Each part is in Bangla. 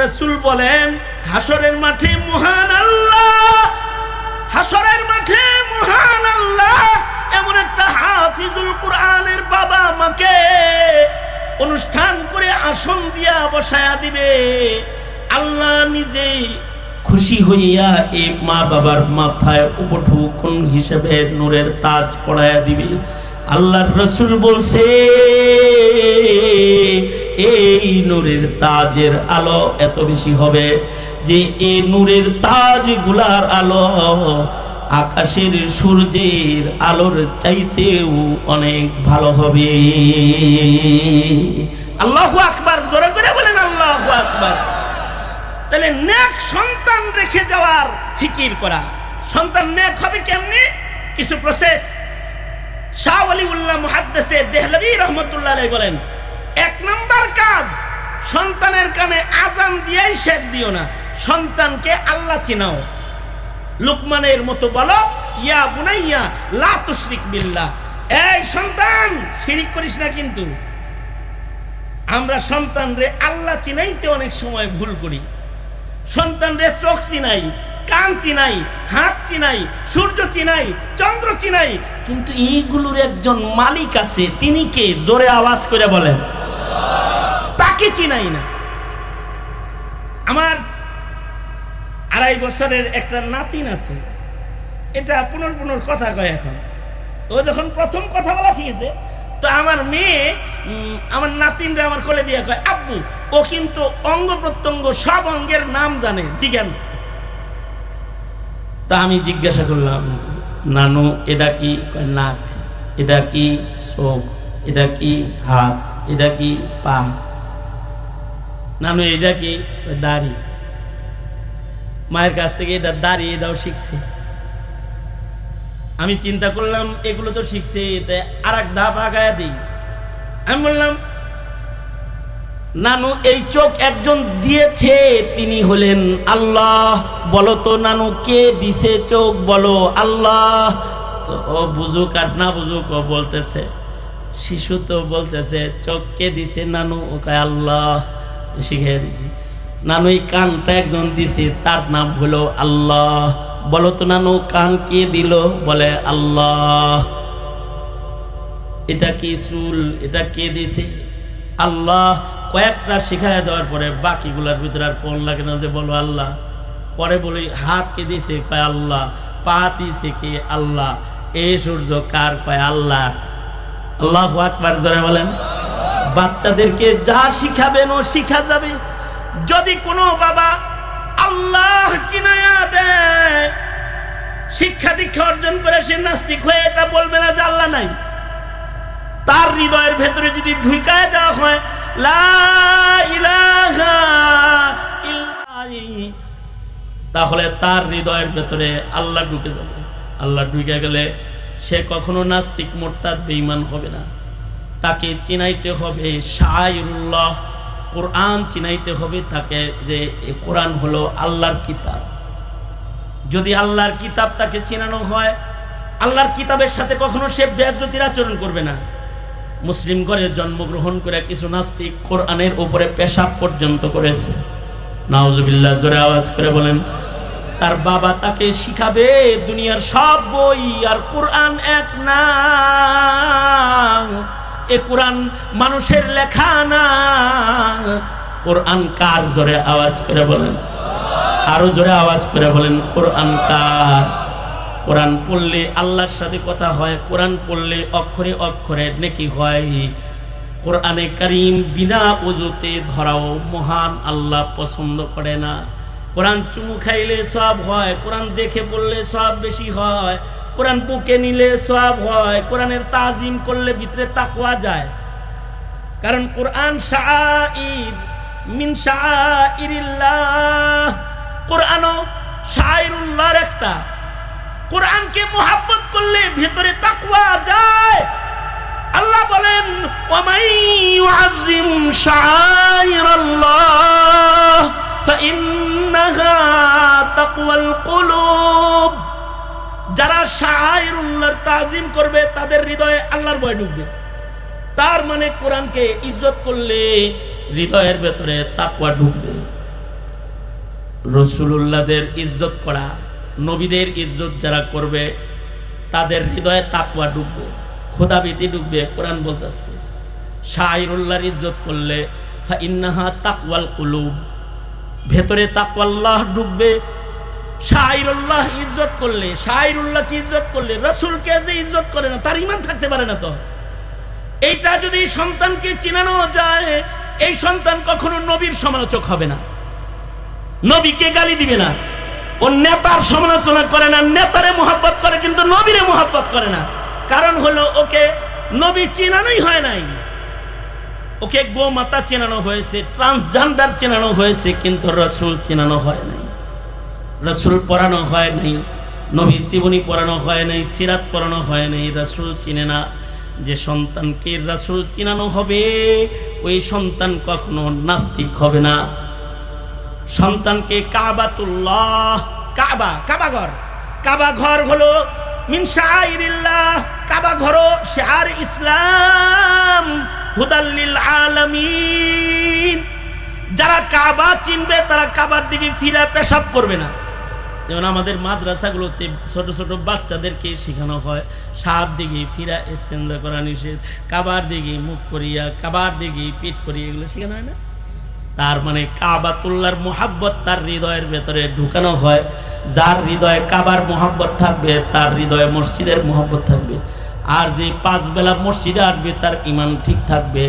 রসুল বলেন, হাসরের মাঠে মহান আল্লাহ, হাসরের মাঠে মহান আল্লাহ, এমন একটা হাফিজুল কোরআনের বাবা মাকে অনুষ্ঠান করে আসন দিয়া বসায়া দিবে। আল্লাহ নিজে খুশি হইয়া এই মা বাবার মাথায় উপঠুকন হিসেবে নূরের তাজ পড়ায়া দিবে। আল্লাহর রসুল বলছে এই নূরের তাজের আলো এত বেশি হবে যে এই নূরের তাজগুলার আলো আকাশের সূর্যের আলোর চাইতেও অনেক ভালো হবে। আল্লাহু আকবার, জোরে করে বলেন আল্লাহু আকবার। তাহলে নেক সন্তান রেখে যাওয়ার ফিকির করা। সন্তান নেক হবে কেমনি? কিছু প্রসেস শাহ আলিউল্লাহ মুহাদ্দেসে দেহলভি রহমতুল্লাহ বলেন কাজ। সন্তানের কানে আজান দিয়েই শেষ দিও না। সন্তানকে আল্লাহ চিনাও। লুকমানের মতো বলো, ইয়া বুনাইয়া, লা তুশরিক বিল্লাহ। এই সন্তান, শিরিক করিস না কিন্তু। আমরা সন্তান রে আল্লাহ চিনাইতে অনেক সময় ভুল করি। সন্তান রে চোখ চিনাই, কান চিনাই, হাত চিনাই, সূর্য চিনাই, চন্দ্র চিনাই। কিন্তু এইগুলোর একজন মালিক আছে, তিনি কে? জোরে আওয়াজ করে বলেন। তাকে চিনাই না। আমার আড়াই বছরের একটা নাতিন আছে। এটা পুনর পুনর কথা কয় এখন। ও যখন প্রথম কথা বলা শিখেছে, তো আমার মেয়ে আমার নাতিনরা আমার কোলে দিয়ে কয়, আব্বু, ও কিন্তু অঙ্গ প্রত্যঙ্গ সব অঙ্গের নাম জানে, জিজ্ঞান। তা আমি জিজ্ঞাসা করলাম, নানু, এটা কি? নাক, এটা কি চোখ, এটা কি হাত, এটা কি পা? নানু এটা কি? দাড়ি। মায়ের কাছ থেকে এটা দাড়ি, এটাও শিখছে। আমি চিন্তা করলাম, এগুলো তো শিখছে এটা আর এক ধাপ আগায় দিই। আমি বললাম, নানু, এই চোখ একজন দিয়েছে, তিনি হলেন আল্লাহ। বলো তো নানু, কে দিছে চোখ? বলো, আল্লাহ। তো ও বুঝুক আর না বুঝুক, ও বলতেছে, শিশু তো বলতেছে, চোখ কে দিছে নানু? ও কয়, আল্লাহ। শিখিয়ে দিছি। নানু এই কানটা একজন দিছে, তার নাম হলো আল্লাহ। বলো তো নানু, কান কে দিল? বলে, আল্লাহ। এটা কি চুল? এটা কে দিছে? আল্লাহ। কয়েকটা শিখাই দেওয়ার পরে বাকিগুলার ভিতরে আর কোন লাগে না যে বলো আল্লাহ। পরে বলি, হাত কে দিছে? কয়, আল্লাহ। পা দিছে কে? আল্লাহ। এই সূর্য কার? কয়, আল্লাহ। আল্লাহ আকবার, জোরে বলেন। বাচ্চাদেরকে যা শিখাবেন ও শিখা যাবে। যদি কোনো বাবা আল্লাহ চিনায়া দেয়, শিক্ষা দীক্ষা অর্জন করে সে নাস্তিক হয়ে এটা বলবে না যে আল্লাহ নাই। তার হৃদয়ের ভেতরে যদি ঢুকায় দেওয়া হয় তাহলে তার হৃদয়ের ভেতরে আল্লাহ ঢুকে যাবে। আল্লাহ ঢুকে গেলে সে কখনো নাস্তিক, মোরতাদ, বেঈমান হবে না। তাকে চিনাইতে হবে শায়রুল্লাহ। কোরআন চিনাইতে হবে তাকে যে কোরআন হলো আল্লাহর কিতাব। যদি আল্লাহর কিতাব তাকে চিনানো হয়, আল্লাহর কিতাবের সাথে কখনো সে ব্যাজ্যতির আচরণ করবে না। মুসলিম ঘরে জন্মগ্রহণ করে কিছু নাস্তিক কোরআনের উপরে পেশাব পর্যন্ত করেছে। নাওজবিল্লাহ জোরে আওয়াজ করে বলেন, তার বাবা তাকে শিখাবে দুনিয়ার সব বই, আর কোরআন এক না। এ কোরআন মানুষের লেখা না। কোরআন কার জোরে আওয়াজ করে বলেন? আরও জোরে আওয়াজ করে বলেন, কোরআন কার? কোরআন পড়লে আল্লাহর সাথে কথা হয়, কোরআন পড়লে অক্ষরে অক্ষরে নেকি হয়। কোরআনে করিম বিনা উজুতে ধরাও মহান আল্লাহ পছন্দ করে না। কোরআন চুমু খাইলে সব হয়, কোরআন দেখে পড়লে সব বেশি হয়। কোরআন বুকে নিলে সব হয়, কোরআনের তাজিম করলে ভিতরে তাকওয়া যায়। কারণ কোরআন শাইর মিন শাইরিল্লাহ কোরআনও শাইরুল্লাহর একটা। কোরআনকে মোহাব্বত করলে ভেতরে তাকওয়া যায়। আল্লাহ বলেন, ওয়ামাই ইউআযিম শাইরাল্লাহ ফাইন্নাহা তাকওয়াল কুলুব। যারা শাইরুল্লাহর তাজিম করবে, তাদের হৃদয়ে আল্লাহর ভয় ঢুকবে। তার মানে কোরআনকে ইজ্জত করলে হৃদয়ের ভেতরে তাকওয়া ঢুকবে। রসুলুল্লাহদের ইজ্জত করা, নবীদের ইজ্জত যারা করবে, তাদের হৃদয়ে তাকুয়া ডুববে খোদাবিতি ডুববে কোরআন বলতেছে। শাহিরুল্লাহর ইজ্জত করলে ইন্নাহা তাকওয়াল কুলুব, ভেতরে তাকওয়াল্লাহ ডুববে শাহিরুল্লাহ ইজ্জত করলে শাহিরুল্লাহকে ইজ্জত করলে, রসুলকে যে ইজ্জত করে না, তার ইমান থাকতে পারে না তো। এইটা যদি সন্তানকে চিনানো যায়, এই সন্তান কখনো নবীর সমালোচক হবে না। নবীকে গালি দিবে না। ও নেতার সমালোচনা করে না, নেতারে মোহাব্বত করে, কিন্তু নবীরে মোহাব্বত করে না। কারণ হলো ওকে নবী চিনানোই হয় নাই। ওকে গোমাতা চেনানো হয়েছে, ট্রান্সজেন্ডার চেনানো হয়েছে, কিন্তু রসুল চেনানো হয় নাই। রসুল পড়ানো হয় নাই, নবীর জীবনী পড়ানো হয় নাই, সিরাত পড়ানো হয় নাই, রসুল চিনে না যে সন্তানকে রসুল চিনানো হবে, ওই সন্তান কখনো নাস্তিক হবে না। সন্তানকে কাবাতুল্লাহ, কাবা কাবা ঘর কাবা ঘর হলো কাবা ঘর শার ইসলাম হুদাল্লিল আলামিন। যারা কাবা চিনবে, তারা কাবার দিকে ফিরে পেশাব করবে না। যেমন আমাদের মাদ্রাসাগুলোতে ছোট ছোট বাচ্চাদেরকে শেখানো হয়। সাপ দিকে ফিরা এস্তেঞ্জা করা নিষেধ। কাবার দিকে মুখ করিয়া, কাবার দিকে পিঠ করিয়া এগুলো শেখানো হয় না? তার মানে কাবাতুল্লার মোহাব্বত তার হৃদয়ের ভেতরে ঢুকানো হয়। যার হৃদয়ে কাবার মোহাব্বত থাকবে, তার হৃদয়ে মসজিদের মোহাব্বত থাকবে। আর যে পাঁচ বেলা মসজিদে আসবে, তার ইমান ঠিক থাকবে।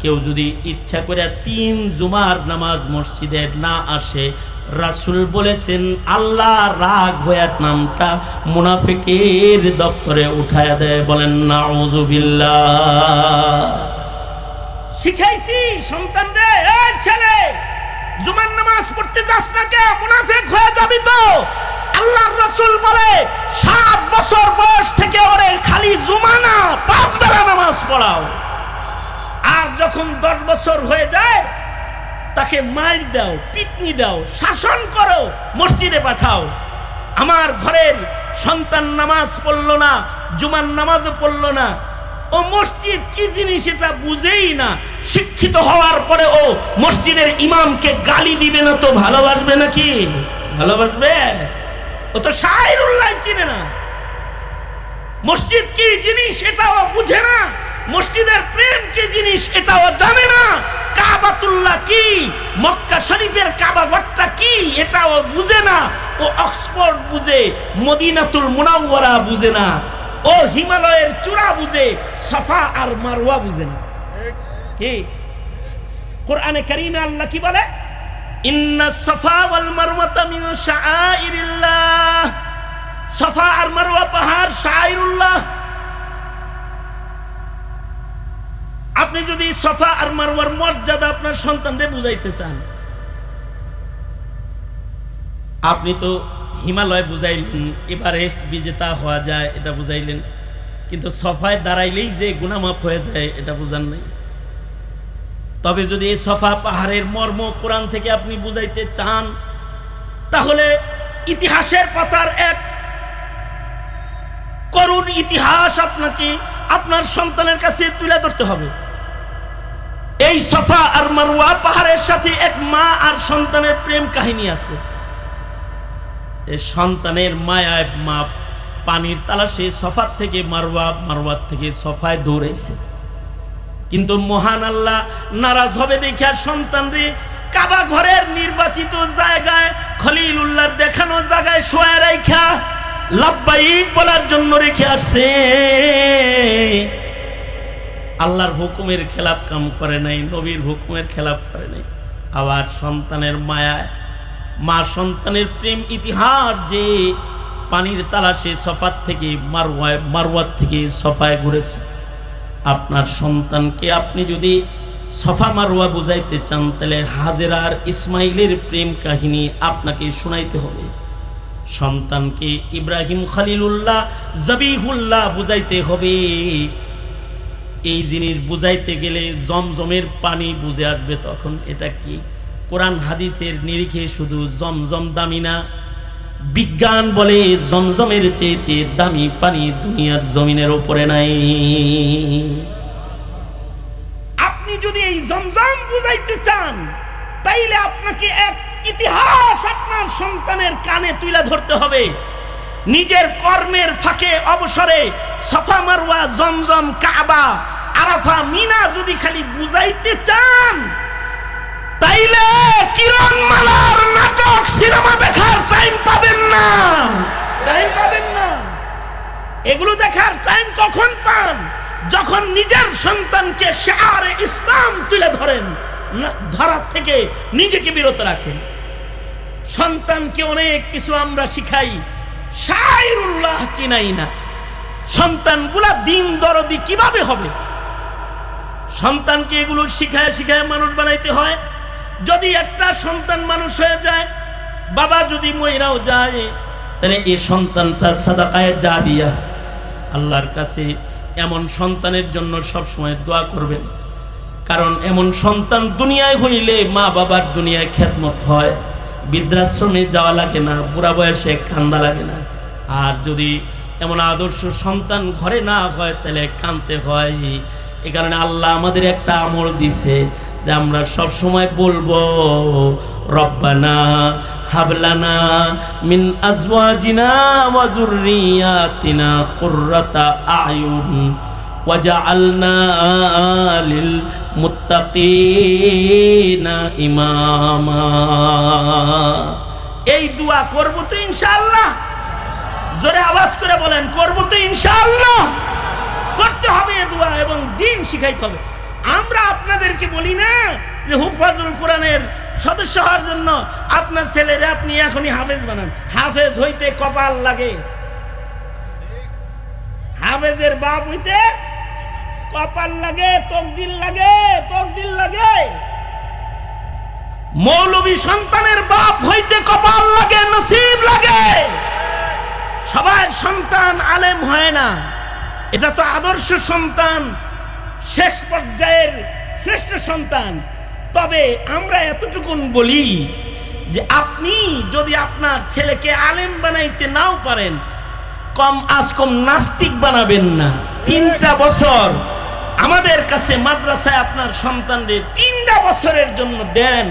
কেউ যদি ইচ্ছা করে তিন জুমার নামাজ মসজিদে না আসে রাসুল বলেছেন, আল্লাহ রাগ হয়ে নামটা মুনাফিকের দপ্তরে উঠায় দেয় বলেন না শিখাইছি, সন্তান রে ছেলে, জুমার নামাজ পড়তে যাস না কে? মুনাফিক হয়ে যাবি তো। আল্লাহর রাসূল বলে, সাত বছর বয়স থেকে ওরে খালি জুমা না পাঁচ বেলা নামাজ পড়াও। আর যখন দশ বছর হয়ে যায় তাকে মাইর দাও, পিটনি দাও, শাসন করো, মসজিদে পাঠাও। আমার ঘরের সন্তান নামাজ পড়ল না, জুমার নামাজও পড়ল না। ও মসজিদ কি জিনিস এটা বুঝেই না। শিক্ষিত হওয়ার পরে ও মসজিদের ইমামকে গালি দিবে না তো ভালোবাসবে নাকি? ভালোবাসবে? ও তো শাহরুল্লাহ চিনে না। মসজিদ কি জিনিস এটাও বুঝে না। মসজিদের প্রেম কি জিনিস এটাও জানে না। কাবাতুল্লাহ কি? মক্কা শরীফের কাবা ঘরটা কি? এটাও বুঝে না। ও অক্সফোর্ড বুঝে, মদিনাতুল মুনাওয়ারা বুঝে না। ও হিমালয়ের চূড়া বুঝে, সফা আর মারওয়া বুঝে না। কি? কোরআনে কারিমে আল্লাহ কি বলে? ইন্না সফা ওয়াল মারওয়াতা মিন শাআইরিল্লাহ। সফা আর মারওয়া পাহাড় শাআইরুল্লাহ। আপনি যদি সফা আর মারওয়ার মর্যাদা আপনার সন্তানরে বুঝাইতে চান, আপনি তো হিমালয় বুঝাইলেন, এভারেস্ট বিজেতা হওয়া যায়, এটা বুঝাইলেন, কিন্তু সফায় দাঁড়াইলেই যে গুনামাফ হয়ে যায়, এটা বুঝান নাই। তবে যদি এই সফা পাহাড়ের মর্ম কোরআন থেকে আপনি বুঝাইতে চান, তাহলে ইতিহাসের পাতার এক করুণ ইতিহাস আপনাকে আপনার সন্তানের কাছে তুলে ধরতে হবে। এই সফা আর মারুয়া পাহাড়ের সাথে এক মা আর সন্তানের প্রেম কাহিনী আছে। এই সন্তানের মায়ায় মা পানির তালাশে সফার থেকে মারওয়া, মারওয়ার থেকে সফায় দৌড়েছে। কিন্তু মহান আল্লাহ নারাজ হবে দেখার সন্তান রে কাবা ঘরের নির্বাচিত জায়গায় খলিল উল্লাহর দেখানো জায়গায় শোয়া রাইখা লাভবাইক বলার জন্য রেখে আসছে। আল্লাহর হুকুমের খেলাপ কাম করে নাই, নবীর হুকুমের খেলাপ করে নাই। আবার সন্তানের মায়ায়, মা সন্তানের প্রেম ইতিহাস যে পানির তালাশে সফার থেকে মারওয়ায় মারওয়ার থেকে সফায় ঘুরেছে। আপনার সন্তানকে আপনি যদি সফা মারওয়া বুঝাইতে চান, তাহলে হাজেরার ইসমাইলের প্রেম কাহিনী আপনাকে শোনাইতে হবে। সন্তানকে ইব্রাহিম খালিলুল্লাহ, জবিহুল্লাহ বুঝাইতে হবে। এই জিনিস বুঝাইতে গেলে জমজমের পানি বুঝে আসবে তখন। এটা কি? কোরআন হাদিসের নিরিখে শুধু জমজম দামি না? বিজ্ঞান বলে জমজমের চেয়েতে দামি পানি দুনিয়ার জমিনের ওপরে নাই। আপনি যদি এই জমজম বুঝাইতে চান, তাইলে আপনাকে এক ইতিহাস আপনার সন্তানের কানে তুলে ধরতে হবে। নিজের কর্মের ফাঁকে অবসরে সফা মারওয়া জমজম কাবা আরাফা মিনা যদি খালি বুঝাইতে চান তাইলে কিরণ মালার নাটক সিনেমা দেখার টাইম পাবেন না। টাইম পাবেন না। এগুলো দেখার টাইম কখন পান? যখন নিজের সন্তানকে শেয়ারে ইসলাম তুলে ধরেন ধরার থেকে নিজেকে বিরত রাখেন। সন্তানকে অনেক কিছু আমরা শিখাই শায়রুল্লাহ চিনাই না। সন্তানগুলা দিন দরদি কীভাবে হবে? সন্তানকে এগুলো শিখায় শিখায় মানুষ বানাইতে হয়। যদি একটা সন্তান মানুষ হয়ে যায়, বাবা যদি মহিরাও যায়, তাহলে এই সন্তানটা সাদাকায় দিয়া আল্লাহর কাছে এমন সন্তানের জন্য সব সময় দোয়া করবেন। কারণ এমন সন্তান দুনিয়ায় হইলে মা বাবার দুনিয়ায় খেদমত হয়। বৃদ্ধাশ্রমে যাওয়া লাগে না, বুড়া বয়সে কান্দা লাগে না। আর যদি এমন আদর্শ সন্তান ঘরে না হয়, তাহলে কানতে হয়। এ কারণে আল্লাহ আমাদের একটা আমল দিছে যে আমরা সব সময় বলব, রব্বানা হাবলানা মিন আজওয়াজিনা ওয়া যুররিয়াতিনা কুররাতা আয়ুন ওয়াজআলনা লিল মুত্তাকিনা ইমামা। এই দোয়া করব তো ইনশাআল্লাহ। জোরে আওয়াজ করে বলেন, করব তো ইনশাআল্লাহ। করতে হবে দোয়া এবং দিন শিখাইতে হবে। আমরা আপনাদেরকে বলি না যে হুফাজুল কোরআনের সদস্য হওয়ার জন্য আপনার ছেলেরে আপনি এখনই হাফেজ বানান। হাফেজ হইতে কপাল লাগে। হাফেজের বাপ হইতে কপাল লাগে তকদিল লাগে তকদিল লাগে। মৌলবী সন্তানের বাপ হইতে কপাল লাগে, নসিব লাগে। সবার সন্তান আলেম হয় না। এটা তো আদর্শ সন্তান, শেষ পর্যায়ের শ্রেষ্ঠ সন্তান। তবে আমরা এতটুকুন বলি যে আপনি যদি আপনার ছেলেকে আলেম বানাইতে নাও পারেন, কম আজ কম নাস্তিক বানাবেন না। তিনটা বছর আমাদের কাছে মাদ্রাসায় আপনার সন্তানদের তিনটা বছরের জন্য দেন।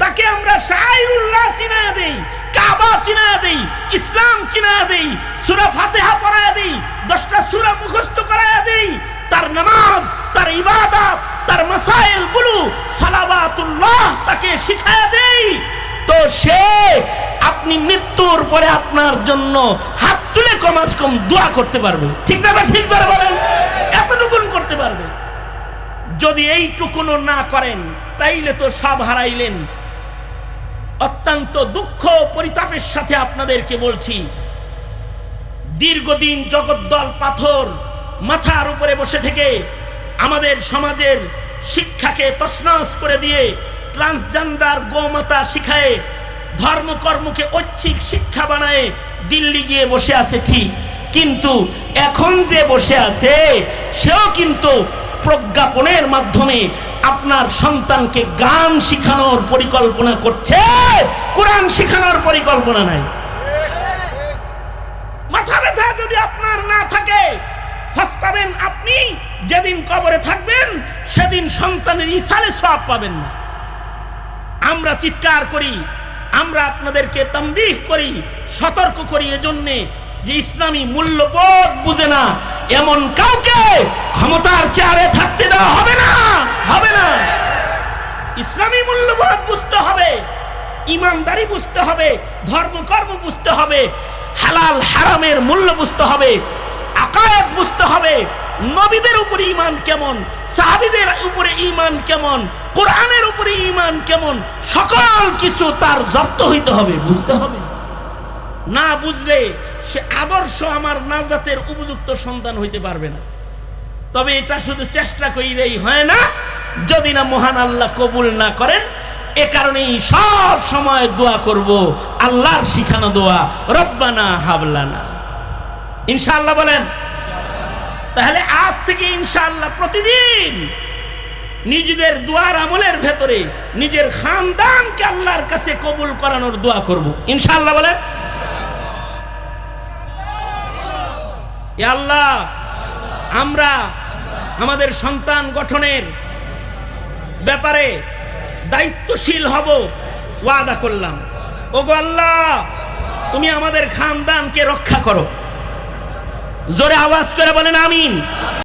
তাকে আমরা শাহরুল্লাহ চিনা দেই, কাবা চিনা দেই, ইসলাম চিনা দেই, সুরা ফাতেহা পড়ায় দেই, দশটা সুরা মুখস্থ করায় দেই, তার নামাজ, তার ইবাদত, তার মাসাইলগুলো সালাবাতুল্লাহ তাকে শিখায় দেই। তো সে আপনি মৃত্যুর পরে আপনার জন্য হাত তুলে কমাস কম দোয়া করতে পারবে। ঠিক না ঠিক বলেন? এতটুকুন করতে পারবে। যদি এইটুকুনও না করেন, তাইলে তো সব হারাইলেন। অত্যন্ত দুঃখ পরিতাপের সাথে আপনাদেরকে বলছি, দীর্ঘদিন জগদ্দল পাথর মাথার উপরে বসে থেকে আমাদের সমাজের শিক্ষাকে তছনছ করে দিয়ে ট্রান্সজেন্ডার গোমাতা শিখায়, ধর্মকর্মকে ঐচ্ছিক শিক্ষা বানায় দিল্লি গিয়ে বসে আছে ঠিক, কিন্তু এখন যে বসে আছে, সেও কিন্তু প্রজ্ঞাপনের মাধ্যমে আপনার সন্তানকে গান শিখানোর পরিকল্পনা করছে। কোরআন শিখানোর পরিকল্পনা নাই। মাথা ব্যথা যদি আপনার না থাকে, ফস্তাবেন আপনি, যেদিন কবরে থাকবেন, সেদিন সন্তানের ইসালে সব পাবেন না। আমরা চিৎকার করি, আমরা আপনাদেরকে তম্বিহ করি, সতর্ক করি এজন্যে যে ইসলামী মূল্যবোধ বুঝে না। এমন কাউকে ক্ষমতার চেয়ারে থাকতে দেওয়া হবে না হবে না। ইসলামী মূল্যবোধ বুঝতে হবে, ইমানদারি বুঝতে হবে, ধর্মকর্ম বুঝতে হবে, হালাল হারামের মূল্য বুঝতে হবে আকায়াত বুঝতে হবে, নবীদের উপরে ইমান কেমন, সাহাবিদের উপরে ইমান কেমন, কোরআনের উপরে ইমান কেমন, সকল কিছু তার জব্দ হইতে হবে, বুঝতে হবে। না বুঝলে সে আদর্শ আমার নাজাতের উপযুক্ত সন্তান হইতে পারবে না। তবে এটা শুধু চেষ্টা করিলেই হয় না যদি না মহান আল্লাহ কবুল না করেন, এ কারণেই সব সময় দোয়া করব, আল্লাহর শিখানো দোয়া, রব্বানা হাবলানা। ইনশাআল্লাহ বলেন। তাহলে আজ থেকে ইনশাআল্লাহ প্রতিদিন নিজেদের দোয়ার আমলের ভেতরে নিজের খানদানকে আল্লাহর কাছে কবুল করানোর দোয়া করব। ইনশাআল্লাহ বলেন। আল্লাহ, আমরা আমাদের সন্তান গঠনের ব্যাপারে দায়িত্বশীল হব, ওয়াদা করলাম। ওগো আল্লাহ, তুমি আমাদের খানদানকে রক্ষা করো। জোরে আওয়াজ করে বলেন, আমিন।